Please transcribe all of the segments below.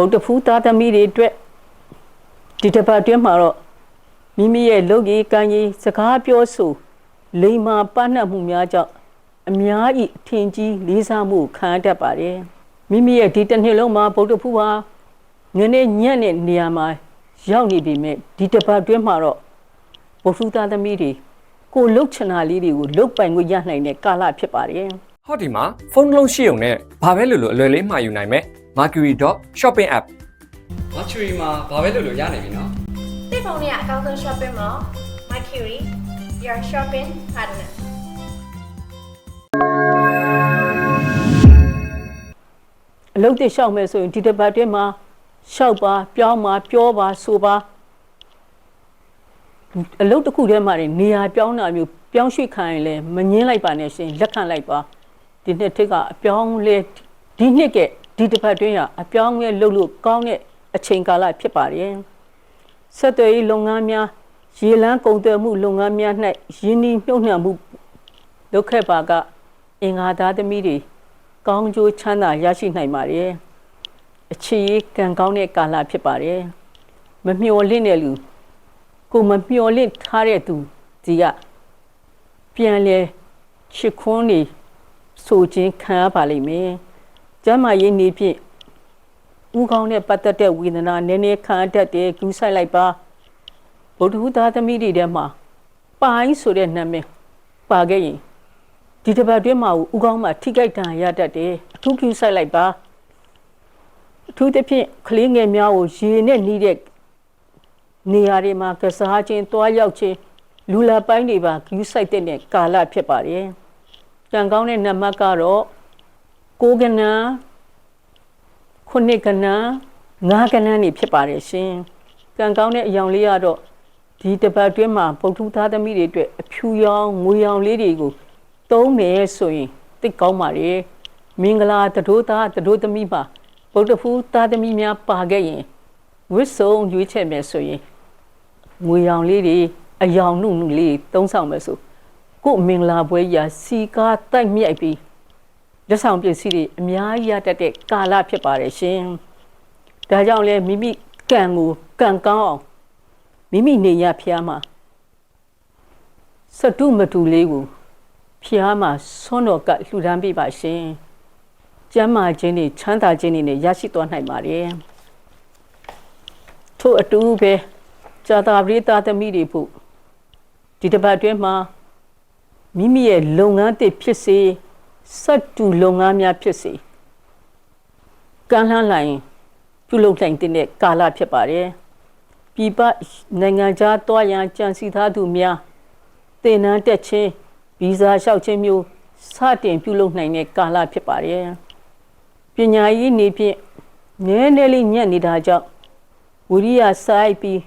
ဗုဒ္ဓဖူးသားသမီးတွေအတွက်ဒီတစ်ပတ်အတွင်းမှာတော့မိမိရဲ့လုပ်ရည်ကံရည်စကားပြောဆိုလိမ္မာပန်းနှံ့မှုများကြောင့်အများဤအထင်ကြီးလေးစားမှုခံရတတ်ပါတယ်မိမိရဲ့ဒီတစ်နှစ်လုံးမှာဗုဒ္ဓဖူးဟာညနေညက်တဲ့နေရာမှာရောက်နေပြီမဲ့ဒီတစ်ပတ်အတွင်းမှာတော့ဗုဒ္ဓသားသမီးတွေကိုလှုပ်ချင်တာလေးတွေကိုလှုပ်ပိုင်ခွင့်ရနိုင်တဲ့ကာလဖြစ်ပါတယ်ဟောဒီမှာဖုန်းတစ်လုံးရှိုံနဲ့ဘာပဲလို့လို့အလွယ်လေးမှာယူနိုင်မယ် Mercury.shopping app Mercury မှာဘာပဲလို့လို့ရနိုင်ပြီနော်တိတ်ဖုန်းနဲ့အကောင့်ဆုံး shopping mall Mercury your shopping partner အလုပ်တွေရှောက်မယ်ဆိုရင်ဒီတစ်ပတ်အတွင်းမှာရှောက်ပါပြောင်းပါပြောပါဆိုပါအလုပ်တစ်ခုတည်းမှာနေရာပြောင်းတာမျိုးပြောင်းရွှေ့ခံရင်လည်းမငင်းလိုက်ပါနဲ့ရှင်လက်ခံလိုက်ပါဒီနှစ်ထက်ကအပြောင်းလဲဒီနှစ်က ဒီတစ်ပတ်အတွင်းကအပြောင်းလဲလုပ်လို့ကောင်းတဲ့အချိန်ကာလဖြစ်ပါတယ်ဆက်သွယ်ရေးလုပ်ငန်းများရေလန်းကုန်သွယ်မှုလုပ်ငန်းများ၌ရင်းနှီးမြှုပ်နှံမှုလုပ်ခဲ့ပါကအင်္ဂါသားသမီးတွေကောင်းကျိုးချမ်းသာရရှိနိုင်ပါတယ်။အခြေရေးကံကောင်းတဲ့ကာလဖြစ်ပါတယ်။မမျှော်လင့်တဲ့လူကိုမမျှော်လင့်ထားတဲ့သူဒီကပြန်လဲချစ်ခွန်းနေဆိုခြင်းခံရပါလိမ့်မယ်။ ကျမ်းမာရေးနေဖြင့်ဥကောင်းနဲ့ပတ်သက်တဲ့ဝေဒနာနည်းနည်းခံရတတ်တယ်ကူးဆိုင်လိုက်ပါဗုဒ္ဓဟူသားသမီးတွေထဲမှာပိုင်းဆိုတဲ့နာမည်ပါခဲ့ရင်ဒီတစ်ပတ်အတွင်းမှာဦးကောင်းမှာထိကြိုက်တန်ရတတ်တယ်အထူးပြုဆိုင်လိုက်ပါအထူးသဖြင့်ကလေးငယ်များကိုရေနဲ့နှီးတဲ့နေရာတွေမှာကစားခြင်းတွားရောက်ခြင်းလူလာပိုင်းတွေပါဂယူးဆိုင်တဲ့ကာလဖြစ်ပါတယ်။ကံကောင်းတဲ့နံပါတ်ကတော့ ကိုကနန်းခုနှစ်ကနန်းငါးကနန်းနေဖြစ်ပါတယ်ရှင်။ကံကောင်းတဲ့အယောင်လေးကတော့ဒီတစ်ပတ်အတွင်းမှာပုထုသားသမီးတွေအတွက်အဖြူရောင်ငွေရောင်လေးတွေကိုသုံးမယ်ဆိုရင်သိကောင်းပါလေမင်္ဂလာတတို့သားတတို့သမီးမှာဗုဒ္ဓဖူးသားသမီးများပါခဲ့ရင်ဝစ်စုံရွေးချယ်မယ်ဆိုရင်ငွေရောင်လေးတွေအယောင်နုနုလေးသုံးဆောင်မယ်ဆိုကို့မင်္ဂလာပွဲရာစီကားတိုက်မြိုက်ပြီး လက်ဆောင်ပစ္စည်းတွေအများကြီးရတတ်တဲ့ကာလဖြစ်ပါတယ်ရှင်ဒါကြောင့်လဲမိမိကံကိုကံကောင်းအောင်မိမိနေရဖျားမှာစတုမတူလေးကိုဖျားမှာဆွမ်းတော်ကလှူဒန်းပေးပါရှင်။ကျမ်းမာခြင်းနဲ့ချမ်းသာခြင်းတွေနဲ့ရရှိသွားနိုင်ပါတယ်။ထို့အတူပဲဇာတာပရိသတ်သမီးတွေဖို့ဒီတစ်ပတ်အတွင်းမှာမိမိရဲ့လုပ်ငန်းတစ်ဖြစ်စေ စက်တူလုပ်ငန်းများဖြစ်စေကမ်းလှမ်းလိုက်ရင်ပြုလုပ်နိုင်တဲ့ကာလဖြစ်ပါတယ်။ပြည်ပနိုင်ငံခြားတွားရန်ကြံစီထားသူများသင်တန်းတက်ခြင်းဗီဇာလျှောက်ခြင်းမျိုးစတင်ပြုလုပ်နိုင်တဲ့ကာလဖြစ်ပါတယ်။ပညာရေးနေဖြင့်နည်းနည်းလေးညံ့နေတာကြောင့်ဝိရိယစိုက်ပြီး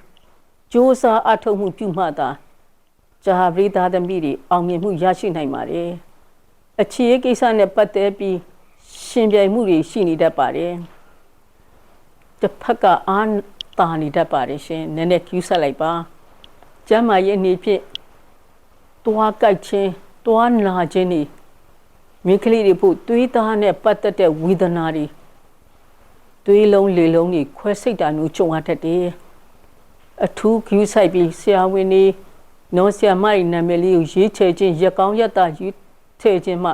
စ조사အထောက်မှုပြုမှသာဇာပရိသသမီးတွေအောင်မြင်မှုရရှိနိုင်ပါတယ်။ အခြေရေးကိစ္စနဲ့ပတ်သက်ပြီးရှင်ပြိုင်မှုတွေရှိနေတတ်ပါတယ်။တစ်ဖက်ကအားတာနေတတ်ပါတယ်ရှင်။နည်းနည်းကျူးဆက်လိုက်ပါ။ကျမ်းမာရေးအနေဖြင့်တွားကြိုက်ခြင်းတွားနာခြင်းတွေမိန်းကလေးတွေဖို့သွေးသားနဲ့ပတ်သက်တဲ့ဝေဒနာတွေသွေးလုံးလေလုံးတွေခွဲစိတ်တာမျိုးကြုံရတတ်တယ်အထူးဂယူဆိုင်ပြီးဆရာဝန်တွေနော်ဆရာမတွေနာမည်လေးကိုရေးချယ်ခြင်းရက်ကောင်းရက်တာရေး ထည့်ခြင်းမှ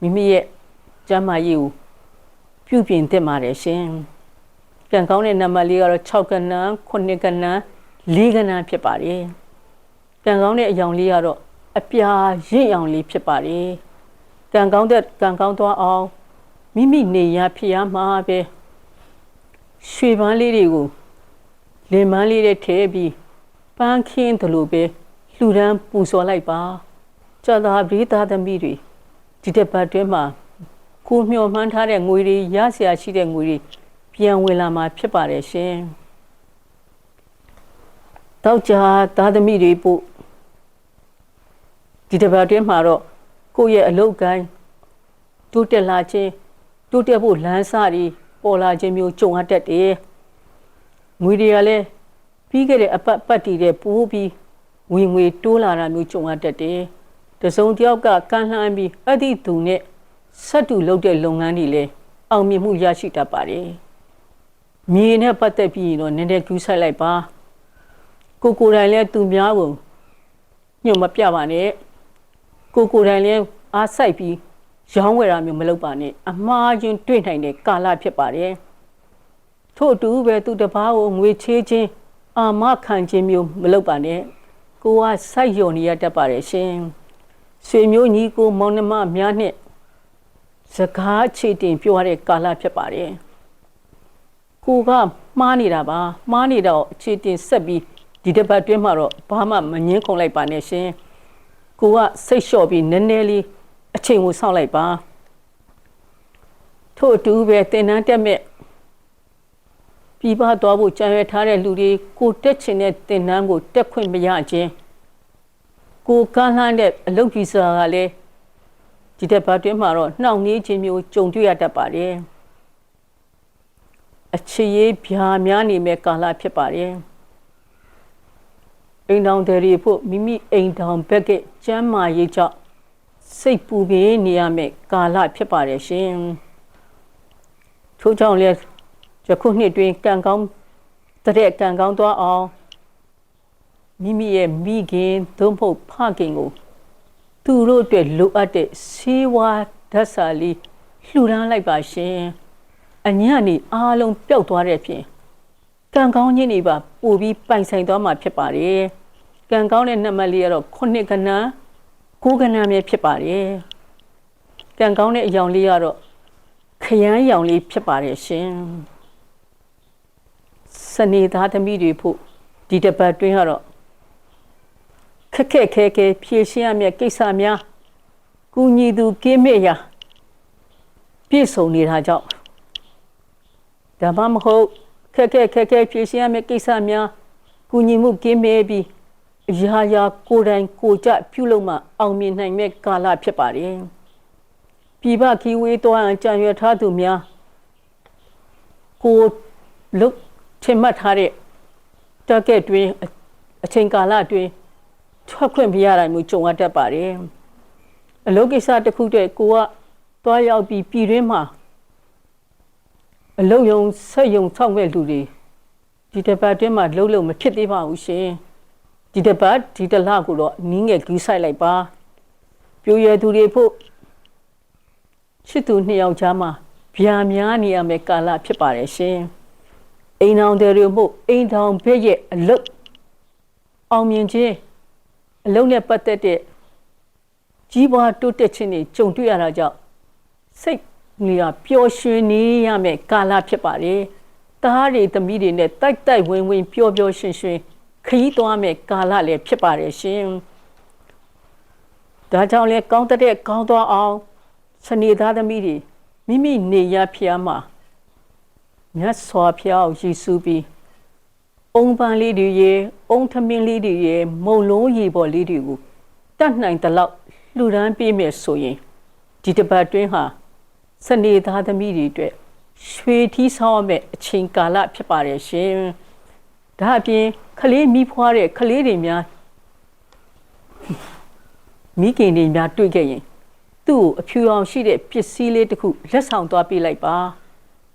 မိမိရဲ့ကျမ်းမာရေးကိုပြုပြင်သင့်ပါတယ်ရှင်ကံကောင်းတဲ့နံပါတ်လေးကတော့6ကဏ္ဍ9ကဏ္ဍ4ကဏ္ဍဖြစ်ပါတယ်ကံကောင်းတဲ့အယောင်လေးကတော့အပြာရင့်ရောင်လေးဖြစ်ပါတယ်။ကံကောင်းတဲ့ကံကောင်းသွားအောင်မိမိနေရဖျားမှာပဲရွှေပန်းလေးတွေကိုလင်မန်းလေးတွေထည့်ပြီးပန်းခင်းတယ်လို့ပဲလှူဒန်းပူဇော်လိုက်ပါ။ ကြာသာပရိသသမီးတွေဒီတစ်ပတ်တွင်းမှာကိုမျှော်မှန်းထားတဲ့ငွေတွေရစရာရှိတဲ့ငွေတွေပြန်ဝင်လာမှာဖြစ်ပါတယ်ရှင်။တောက်ကြာသားသမီးတွေပို့ဒီတစ်ပတ်တွင်းမှာတော့ကိုယ့်ရဲ့အလုပ်ကိုင်းတိုးတက်လာခြင်းတိုးတက်ဖို့လမ်းစတွေပေါ်လာခြင်းမျိုးကြုံရတတ်တယ်။ငွေတွေကလည်းပြီးခဲ့တဲ့အပတ်ပတ်တည်တဲ့ပိုးပြီးဝင်ငွေတိုးလာတာမျိုးကြုံရတတ်တယ်။ တစုံတစ်ယောက်ကကန့်လှမ်းပြီးအဲ့ဒီသူနဲ့ဆက်တူလုပ်တဲ့လုပ်ငန်းတွေလည်းအောင်မြင်မှုရရှိတတ်ပါတယ်မြေနဲ့ပတ်သက်ပြီးရင်တော့နည်းနည်းကူးဆိုင်လိုက်ပါကိုကိုယ်တိုင်လည်းသူများကိုညွတ်မပြပါနဲ့ကိုကိုယ်တိုင်လည်းအားဆိုင်ပြီးရောင်းဝယ်တာမျိုးမလုပ်ပါနဲ့အမှားချင်းတွေ့နိုင်တဲ့ကာလဖြစ်ပါတယ်ထို့အတူပဲသူတစ်ပါးကိုငွေချေးခြင်းအာမခံခြင်းမျိုးမလုပ်ပါနဲ့ကိုကစိုက်ယုံနေရတတ်ပါတယ်ရှင် ဆွေမျိုးညီကိုမောင်နှမများနဲ့စကားချေတင်ပြောရတဲ့ကာလဖြစ်ပါတယ်ကိုကမှားနေတာပါမှားနေတော့အခြေတင်ဆက်ပြီးဒီတစ်ပတ်တွင်းမှာတော့ဘာမှမငင်းခုန်လိုက်ပါနဲ့ရှင်ကိုကစိတ်လျှော့ပြီးနည်းနည်းလေးအချိန်ကိုစောင့်လိုက်ပါထို့အတူပဲတင်တန်းတက်မဲ့ပြည်ပသွားဖို့ကြံရွယ်ထားတဲ့လူတွေကိုတက်ချင်တဲ့တင်တန်းကိုတက်ခွင့်မရခြင်း ကိုကမ်းလှမ်းတဲ့အလုပ်ကြီးစာကလည်းဒီတစ်ပတ်တွင်းမှာတော့နှောင့်နှေးခြင်းမျိုးကြုံတွေ့ရတတ်ပါတယ်အခြေရေးဗျာများနေမဲ့ကာလဖြစ်ပါတယ်အိမ်တောင်တွေဖို့မိမိအိမ်တောင်ဘက်ကကျမ်းမာရေးကြောင့်စိတ်ပူပင်နေရမယ့်ကာလဖြစ်ပါတယ်ရှင်ထို့ကြောင့်လည်းယခုနှစ်တွင်ကံကောင်းတဲ့ကံကောင်းသွားအောင် မိမိရဲ့မိခင်သို့မဟုတ်ဖခင်ကိုသူတို့အတွက်လိုအပ်တဲ့ဆေးဝါးဓာတ်စာလေးလှူဒန်းလိုက်ပါရှင်အညံ့နေအားလုံးပျောက်သွားတဲ့ဖြင့်ကံကောင်းခြင်းတွေပါပို့ပြီးပိုင်ဆိုင်သွားမှာဖြစ်ပါတယ်ကံကောင်းတဲ့နံပါတ်လေးကတော့ခုနှစ်ကဏ္ဍကိုးကဏ္ဍပဲဖြစ်ပါတယ်ကံကောင်းတဲ့အယောင်လေးကတော့ခရမ်းရောင်လေးဖြစ်ပါတယ်ရှင်စနေသားသမီးတွေဖို့ဒီတစ်ပတ်တွင်းကတော့ ခက်ခက်ခဲခဲဖြည့်ရှင်းရမယ့်ကိစ္စများကူညီသူကင်းမဲ့ရာပြည့်စုံနေတာကြောင့်ဒါမှမဟုတ်ခက်ခက်ခဲခဲဖြည့်ရှင်းရမယ့်ကိစ္စများကူညီမှုကင်းမဲ့ပြီးအရာရာကိုယ်တိုင်ကိုယ်ကြပြုလုပ်မှအောင်မြင်နိုင်မဲ့ကာလဖြစ်ပါတယ်ပြည်ပခီဝေးသွားအကြံရွယ်ထားသူများကိုလုတ်ထင်မှတ်ထားတဲ့တက်ကက်တွင်အချိန်ကာလအတွင်း ထွက်ခွင့်မရတာမျိုးကြုံရတတ်ပါတယ်အလုပ်ကိစ္စတစ်ခုတည်းကိုကသွားရောက်ပြီးပြည်တွင်းမှာအလုပ်ယုံဆက်ယုံဆောက်မဲ့လူတွေဒီတစ်ပတ်တွင်းမှာလှုပ်လို့မဖြစ်သေးပါဘူးရှင်ဒီတစ်ပတ်ဒီတစ်လကိုတော့နင်းငယ်ကူးဆိုင်လိုက်ပါပြိုရသူတွေဖို့ချစ်သူနှစ်ယောက်ကြားမှာဗျာများနေရမယ့်ကာလဖြစ်ပါတယ်ရှင်အိမ်အောင်တွေမှုအိမ်ထောင်ဘက်ရဲ့အလုတ်အောင်မြင်ခြင်း အလုံးနဲ့ပတ်သက်တဲ့ကြီးပွားတိုးတက်ခြင်းတွေကြုံတွေ့ရတာကြောင့်စိတ်နေရပျော်ရွှင်နေရမယ့်ကာလဖြစ်ပါတယ်။သားတွေသမီးတွေနဲ့တိုက်တိုက်ဝင်းဝင်းပျော်ပျော်ရွှင်ရွှင်ခရီးသွားမယ့်ကာလလည်းဖြစ်ပါတယ်ရှင်။ဒါကြောင့်လည်းကောင်းတဲ့ကောင်းသွားအောင်စနေသားသမီးတွေမိမိနေရဖျားမှာမြတ်စွာဘုရားကိုယည်စုပြီး အုံပန်းလေးတွေရေအုံထမင်းလေးတွေရေမုံလုံးရေပေါ်လေးတွေကိုတတ်နိုင်တဲ့လောက်လှူဒန်းပေးမယ်ဆိုရင်ဒီတစ်ပတ်တွင်းဟာစနေသားသမီးတွေအတွက်ရွှေထီးဆောင်ရမယ့်အချိန်ကာလဖြစ်ပါတယ်ရှင်။ဒါအပြင်ခလေးမိဖွားတဲ့ခလေးတွေများမိခင်တွေများတွေ့ခဲ့ရင်သူ့ကိုအဖြူအောင်ရှိတဲ့ပစ္စည်းလေးတစ်ခုလက်ဆောင်သွားပေးလိုက်ပါ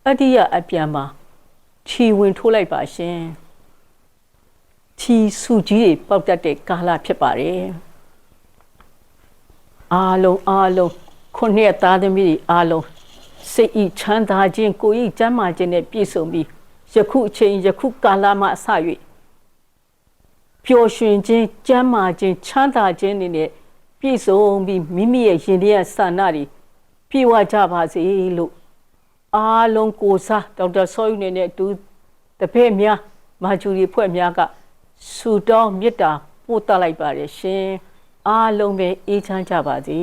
အတ္တိယအပြန်မှာခြီဝင်ထိုးလိုက်ပါရှင် ခြီစုကြီးတွေပေါက်တတ်တဲ့ကာလဖြစ်ပါတယ်အားလုံးအားလုံးခုနှစ်သားသမီးတွေအားလုံးစိတ်ဤချမ်းသာခြင်းကိုယ်ဤကျမ်းမာခြင်းနဲ့ပြည့်စုံပြီးယခုအချိန်ယခုကာလမှအစ၍ပျော်ရွှင်ခြင်းကျမ်းမာခြင်းချမ်းသာခြင်းတွေနဲ့ပြည့်စုံပြီးမိမိရဲ့ရင်ထဲကဆန္ဒတွေပြည့်ဝကြပါစေလို့အားလုံးကိုစားဒေါက်တာဆောယူနေနဲ့အတူတပည့်များမာဂျူရီဖွဲ့များက ဆူတောင်းမေတ္တာပို့တလိုက်ပါတယ်ရှင်အားလုံးပဲအေးချမ်းကြပါစေ